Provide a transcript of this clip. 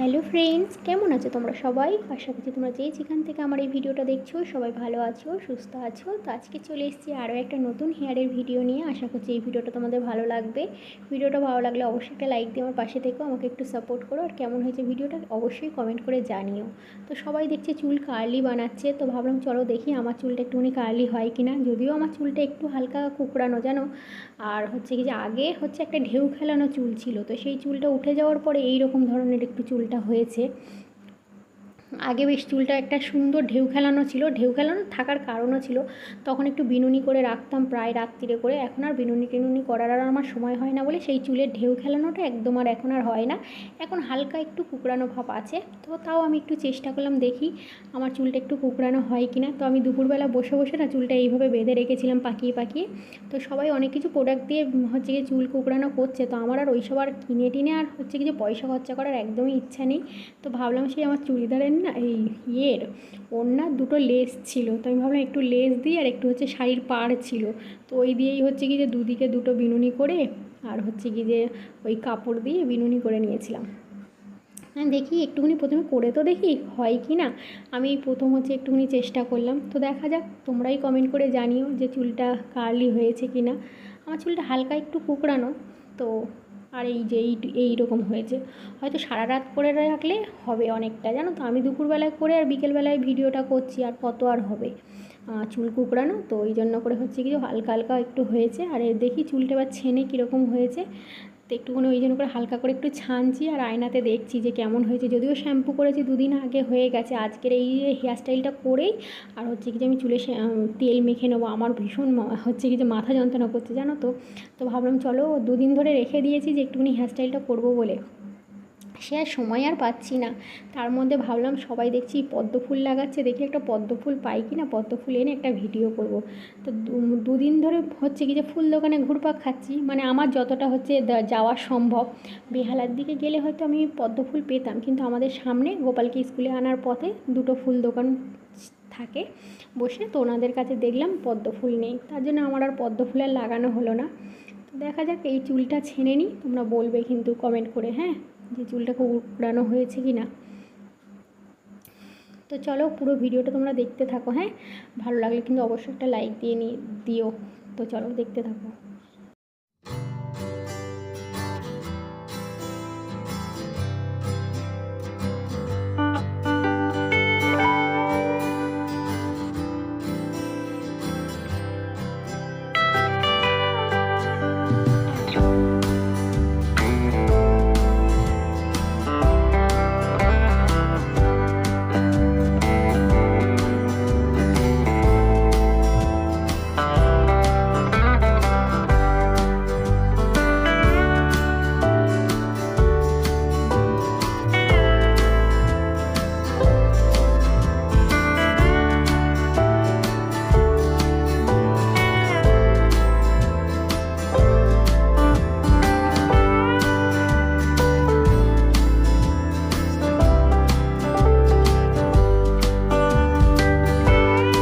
Hello friends, কেমন আছো তোমরা সবাই? আশা করছি তোমরা যে যেখান থেকে আমার এই ভিডিওটা দেখছ, সবাই ভালো আছো, সুস্থ আছো। তো আজকে চলে এসেছি আরও একটা নতুন হেয়ারের ভিডিও নিয়ে। আশা করছি এই ভিডিওটা তোমাদের ভালো লাগবে। ভিডিওটা ভালো লাগলে অবশ্যই একটা লাইক দিয়ে আমার পাশে থেকেও আমাকে একটু সাপোর্ট করো। আর কেমন হয়েছে ভিডিওটা অবশ্যই কমেন্ট করে জানিও। তো সবাই দেখছে চুল কার্লি বানাচ্ছে, তো ভাবলাম চলো দেখি আমার চুলটা একটুখানি কার্লি হয় কি না যদিও আমার চুলটা একটু হালকা কুকড়ানো, জানো? আর হচ্ছে কি যে আগে হচ্ছে একটা ঢেউ খেলানো চুল ছিল, তো সেই চুলটা উঠে যাওয়ার পরে এই রকম ধরনের একটু চুলটা হয়েছে। আগে বেশ চুলটা একটা সুন্দর ঢেউ খেলানো ছিল। ঢেউ খেলানো থাকার কারণও ছিল। তখন একটু বিনুনি করে রাখতাম প্রায় রাত্রিরে করে। এখন আর বিনুনি টিনুনি করার আর আমার সময় হয় না বলে সেই চুলের ঢেউ খেলানোটা একদম আর এখন আর হয় না। এখন হালকা একটু কুকড়ানো ভাব আছে। তো তাও আমি একটু চেষ্টা করলাম দেখি আমার চুলটা একটু কুকড়ানো হয় কি না। তো আমি দুপুরবেলা বসে বসে না চুলটা এইভাবে বেঁধে রেখেছিলাম পাকিয়ে পাকিয়ে। তো সবাই অনেক কিছু প্রোডাক্ট দিয়ে হচ্ছে গিয়ে চুল কুকড়ানো করছে। তো আমার আর ওইসব আর কিনে টিনে আর হচ্ছে কি যে পয়সা খরচা করার একদমই ইচ্ছা নেই। তো ভাবলাম সেই আমার চুড়িদারের না এই ইয়ের ওড়নার দুটো লেস ছিল। তো আমি ভাবলাম একটু লেস দিই আর একটু হচ্ছে শাড়ির পাড় ছিল। তো ওই দিয়েই হচ্ছে কি যে দুদিকে দুটো বিনুনি করে আর হচ্ছে কি যে ওই কাপড় দিয়ে বিনুনি করে নিয়েছিলাম। হ্যাঁ দেখি একটুখানি প্রথমে করে তো দেখি হয় কি না। আমি প্রথম হচ্ছে একটুখানি চেষ্টা করলাম। তো দেখা যাক, তোমরাই কমেন্ট করে জানিও যে চুলটা কার্লি হয়েছে কি না। আমার চুলটা হালকা একটু কুকড়ানো। তো আর এই যে এই রকম হয়েছে। হয়তো সারা রাত করে রাখলে হবে অনেকটা, জানো তো? আমি দুপুরবেলায় করে আর বিকেলবেলায় ভিডিওটা করছি, আর কত আর হবে? চুল কুকড়ানো, তো ওই জন্য করে হচ্ছে কিছু হালকা হালকা একটু হয়েছে। আর দেখি চুলটা এবার ছেনে কীরকম হয়েছে। তো একটুখানি ওই জন্য করে হালকা করে একটু ছানছি আর আয়নাতে দেখছি যে কেমন হয়েছে। যদিও শ্যাম্পু করেছি দুদিন আগে হয়ে গেছে। আজকের এই হেয়ার স্টাইলটা করেই আর হচ্ছে কি যে আমি চুলে তেল মেখে নেব। আমার ভীষণ হচ্ছে কি যে মাথা যন্ত্রণা করছে, জানো তো। তো ভাবলাম চলো দুদিন ধরে রেখে দিয়েছি যে একটুখানি হেয়ার স্টাইলটা করব বলে। সে আর সময় আর পাচ্ছি না। তার মধ্যে ভাবলাম সবাই দেখছি পদ্ম ফুল লাগাচ্ছে, দেখি একটা পদ্ম ফুল পাই কি না পদ্ম ফুল এনে একটা ভিডিও করব। তো দুদিন ধরে হচ্ছে কি যে ফুল দোকানে ঘুরপাক খাচ্ছি মানে আমার যতটা হচ্ছে যাওয়া সম্ভব। বেহালার দিকে গেলে হয়তো আমি পদ্ম ফুল পেতাম, কিন্তু আমাদের সামনে গোপালকে স্কুলে আনার পথে দুটো ফুল দোকান থাকে বসে, তো ওনাদের কাছে দেখলাম পদ্ম ফুল নেই। তার জন্য আমার আর পদ্ম ফুল আর লাগানো হলো না। তো দেখা যাক, এই চুলটা ছেনে নিই তোমরা বলবে কিন্তু কমেন্ট করে হ্যাঁ? যে চুলটা খুব উড়ানো হয়েছে কি না তো চলো, পুরো ভিডিওটা তোমরা দেখতে থাকো হ্যাঁ? ভালো লাগলে কিন্তু অবশ্যই একটা লাইক দিয়ে নিয়ে দিও। তো চলো, দেখতে থাকো।